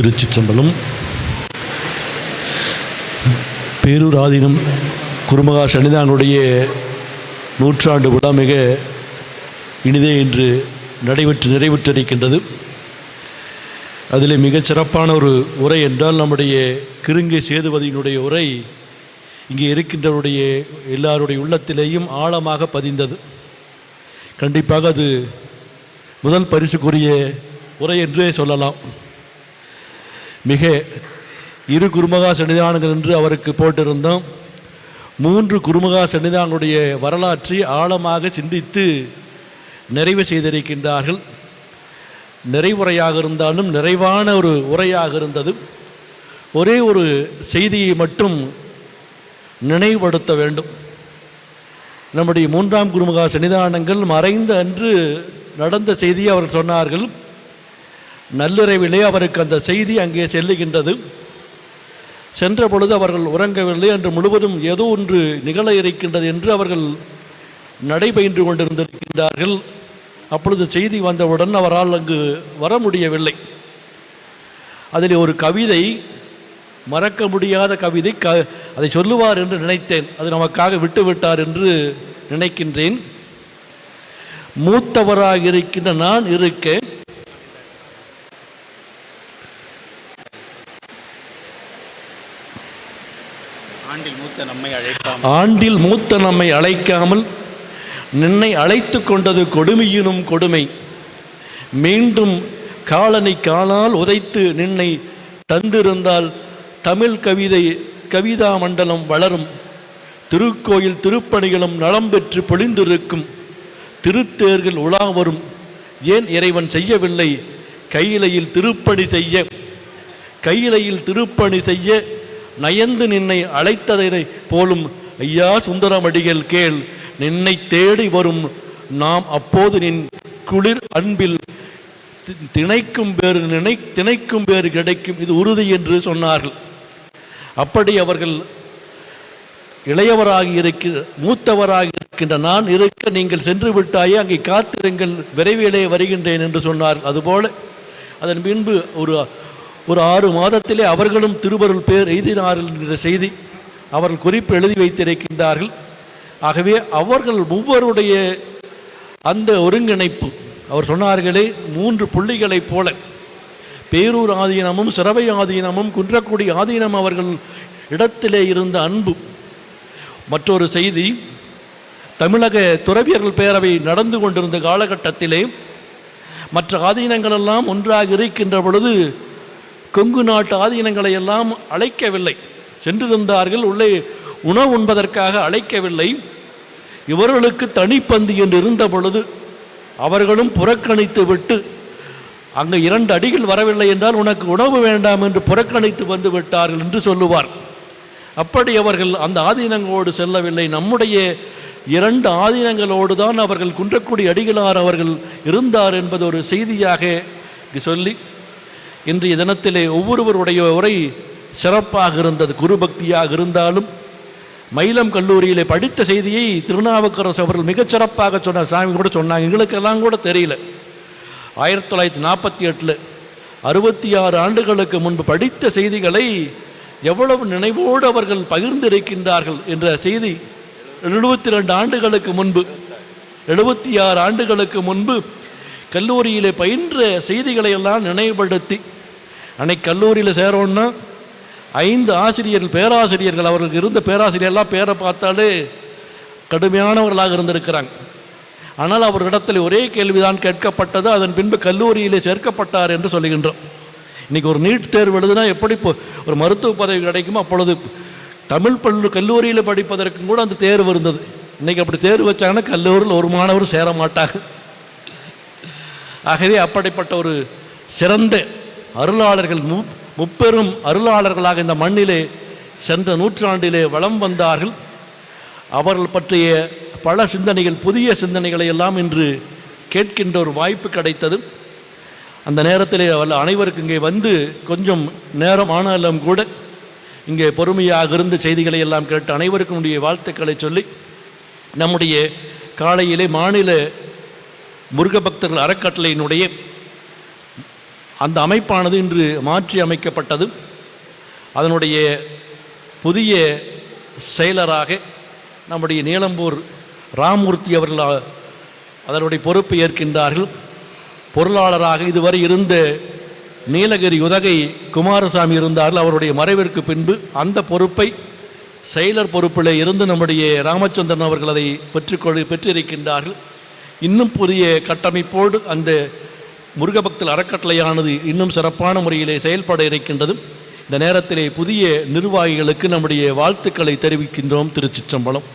திருச்சிற்றம்பலம் பேரூர் ஆதீனம் குருமகா சன்னிதானுடைய நூற்றாண்டு விழா மிக இனிதே இன்று நடைபெற்று நிறைவுற்றிருக்கின்றது. அதில் மிகச் சிறப்பான ஒரு உரை என்றால் நம்முடைய கிருங்கை சேதுபதியினுடைய உரை இங்கே இருக்கின்றவருடைய எல்லாருடைய உள்ளத்திலேயும் ஆழமாக பதிந்தது. கண்டிப்பாக அது முதல் பரிசுக்குரிய உரை என்றே சொல்லலாம். மிக இரு குருமகா சன்னிதானங்கள் என்று அவருக்கு போட்டிருந்தோம். மூன்று குருமகா சன்னிதானுடைய வரலாற்றை ஆழமாக சிந்தித்து நிறைவு செய்திருக்கின்றார்கள். நிறைவுரையாக இருந்தாலும் நிறைவான ஒரு உரையாக இருந்தது. ஒரே ஒரு செய்தியை மட்டும் நினைவுபடுத்த வேண்டும். நம்முடைய மூன்றாம் குருமகா சன்னிதானங்கள் மறைந்த அன்று நடந்த செய்தியை அவர் சொன்னார்கள். நள்ளிரவிலே அவருக்கு அந்த செய்தி அங்கே செல்லுகின்றது. சென்ற பொழுது அவர்கள் உறங்கவில்லை அன்று முழுவதும் ஏதோ ஒன்று நிகழ இருக்கின்றது என்று அவர்கள் நடைபயின்று கொண்டிருந்திருக்கின்றார்கள். அப்பொழுது செய்தி வந்தவுடன் அவரால் அங்கு வர முடியவில்லை. அதில் ஒரு கவிதை மறக்க முடியாத கவிதை க அதை சொல்லுவார் என்று நினைத்தேன். அது நமக்காக விட்டுவிட்டார் என்று நினைக்கின்றேன். மூத்தவராக இருக்கின்ற நான் இருக்கேன். ஆண்டில் மூத்த நம்மை அழைக்காமல். ஆண்டில் மூத்த நம்மை அழைக்காமல் நின்னை அழைத்து கொண்டது கொடுமையினும் கொடுமை. மீண்டும் காலனை காலால் உதைத்து நின்னை தந்திருந்தால் தமிழ் கவிதை கவிதா மண்டலம் வளரும். திருக்கோயில் திருப்பணிகளும் நலம் பெற்று பொழிந்திருக்கும். திருத்தேர்கள் உலா வரும். ஏன் இறைவன் செய்யவில்லை? கையிலையில் திருப்பணி செய்ய கையிலையில் திருப்பணி செய்ய நயந்து நின்னை அழைத்ததை போலும் ஐயா சுந்தரமடிகள் கேள் நின்னை தேடி வரும். நாம் அப்போது நின் குளிர் அன்பில் திணைக்கும் பேறு நினை திணைக்கும் பேறு கிடைக்கும். இது உறுதி என்று சொன்னார்கள். அப்படி அவர்கள் இளையவராகி இருக்க மூத்தவராக இருக்கின்ற நான் இருக்க நீங்கள் சென்று விட்டாயே அங்கே காத்திருங்கள் விரைவிலே வருகின்றேன் என்று சொன்னார் அதுபோல அதன் பின்பு ஒரு ஒரு ஆறு மாதத்திலே அவர்களும் திருவருள் பேர் எய்தினார்கள் என்கிற செய்தி அவர்கள் குறிப்பு எழுதி வைத்திருக்கின்றார்கள். ஆகவே அவர்கள் ஒவ்வொருடைய அந்த ஒருங்கிணைப்பு அவர் சொன்னார்களே மூன்று புள்ளிகளைப் போல பேரூர் ஆதீனமும் சிறவை ஆதீனமும் குன்றக்குடி ஆதீனம் அவர்கள் இடத்திலே இருந்த அன்பு. மற்றொரு செய்தி தமிழக துறவியர்கள் பேரவை நடந்து கொண்டிருந்த காலகட்டத்திலே மற்ற ஆதீனங்களெல்லாம் ஒன்றாக இருக்கின்ற பொழுது கொங்கு நாட்டு ஆதீனங்களை எல்லாம் அழைக்கவில்லை. சென்றிருந்தார்கள் உள்ளே உணவு உண்பதற்காக அழைக்கவில்லை. இவர்களுக்கு தனிப்பந்து என்று இருந்த பொழுது அவர்களும் புறக்கணித்து விட்டு அங்கே இரண்டு அடிகள் வரவில்லை என்றால் உனக்கு உணவு வேண்டாம் என்று புறக்கணித்து வந்து விட்டார்கள் என்று சொல்லுவார். அப்படி அவர்கள் அந்த ஆதீனங்களோடு செல்லவில்லை. நம்முடைய இரண்டு ஆதீனங்களோடு தான் அவர்கள் குன்றக்குடி அடிகளார் அவர்கள் இருந்தார் என்பது ஒரு செய்தியாக சொல்லி இன்றைய தினத்திலே ஒவ்வொருவருடைய உரை சிறப்பாக இருந்தது. குருபக்தியாக இருந்தாலும் மயிலம் கல்லூரியிலே படித்த செய்தியை திருநாவுக்கரசு அவர்கள் மிகச் சிறப்பாக சொன்ன சாமி கூட சொன்னாங்க. எங்களுக்கெல்லாம் கூட தெரியல. ஆயிரத்தி தொள்ளாயிரத்தி நாற்பத்தி எட்டில் அறுபத்தி ஆறு ஆண்டுகளுக்கு முன்பு படித்த செய்திகளை எவ்வளவு நினைவோடு அவர்கள் பகிர்ந்திருக்கின்றார்கள் என்ற செய்தி எழுபத்தி ரெண்டு ஆண்டுகளுக்கு முன்பு எழுபத்தி ஆறு ஆண்டுகளுக்கு முன்பு கல்லூரியில் பயின்ற செய்திகளை எல்லாம் நினைவுபடுத்தி அன்னைக்கு கல்லூரியில் சேரோன்னா ஐந்து ஆசிரியர்கள் பேராசிரியர்கள் அவர்களுக்கு இருந்த பேராசிரியர்லாம் பேரை பார்த்தாலே கடுமையானவர்களாக இருந்திருக்கிறாங்க. ஆனால் அவரிடத்தில் ஒரே கேள்விதான் கேட்கப்பட்டது அதன் பின்பு கல்லூரியிலே சேர்க்கப்பட்டார் என்று சொல்லுகின்றோம். இன்றைக்கி ஒரு நீட் தேர்வு எழுதுனா எப்படி இப்போ ஒரு மருத்துவ பதவி கிடைக்குமோ அப்பொழுது தமிழ் பள்ளு கல்லூரியில் படிப்பதற்கும் கூட அந்த தேர்வு இருந்தது. இன்றைக்கி அப்படி தேர்வு வச்சாங்கன்னா கல்லூரியில் ஒரு மாணவர் சேர மாட்டாங்க. ஆகவே அப்படிப்பட்ட ஒரு சிறந்த அருளாளர்கள் மு முப்பெரும் அருளாளர்களாக இந்த மண்ணிலே சென்ற நூற்றாண்டிலே வளம் வந்தார்கள். அவர்கள் பற்றிய பல சிந்தனைகள் புதிய சிந்தனைகளை எல்லாம் இன்று கேட்கின்ற ஒரு வாய்ப்பு கிடைத்தது. அந்த நேரத்திலே அவள் அனைவருக்கும் இங்கே வந்து கொஞ்சம் நேரம் ஆனாலும் கூட இங்கே பொறுமையாக இருந்து செய்திகளை எல்லாம் கேட்டு அனைவருக்கும் உடைய வாழ்த்துக்களை சொல்லி நம்முடைய காலையிலே மாநில முருக பக்தர்கள் அறக்கட்டளையினுடைய அந்த அமைப்பானது இன்று மாற்றி அமைக்கப்பட்டது. அதனுடைய புதிய செயலராக நம்முடைய நீலம்பூர் ராமூர்த்தி அவர்கள் அதனுடைய பொறுப்பை ஏற்கின்றார்கள். பொருளாளராக இதுவரை இருந்த நீலகிரி உதகை குமாரசாமி இருந்தார்கள். அவருடைய மறைவிற்கு பின்பு அந்த பொறுப்பை செயலர் பொறுப்பில் இருந்து நம்முடைய ராமச்சந்திரன் அவர்கள் அதை பெற்றுக்கொள் பெற்றிருக்கின்றார்கள். இன்னும் புதிய கட்டமைப்போடு அந்த முருகபக்தல் அறக்கட்டளையானது இன்னும் சிறப்பான முறையிலே செயல்பட இருக்கின்றது. இந்த நேரத்திலே புதிய நிர்வாகிகளுக்கு நம்முடைய வாழ்த்துக்களை தெரிவிக்கின்றோம் திருச்சிற்றம்பலம்.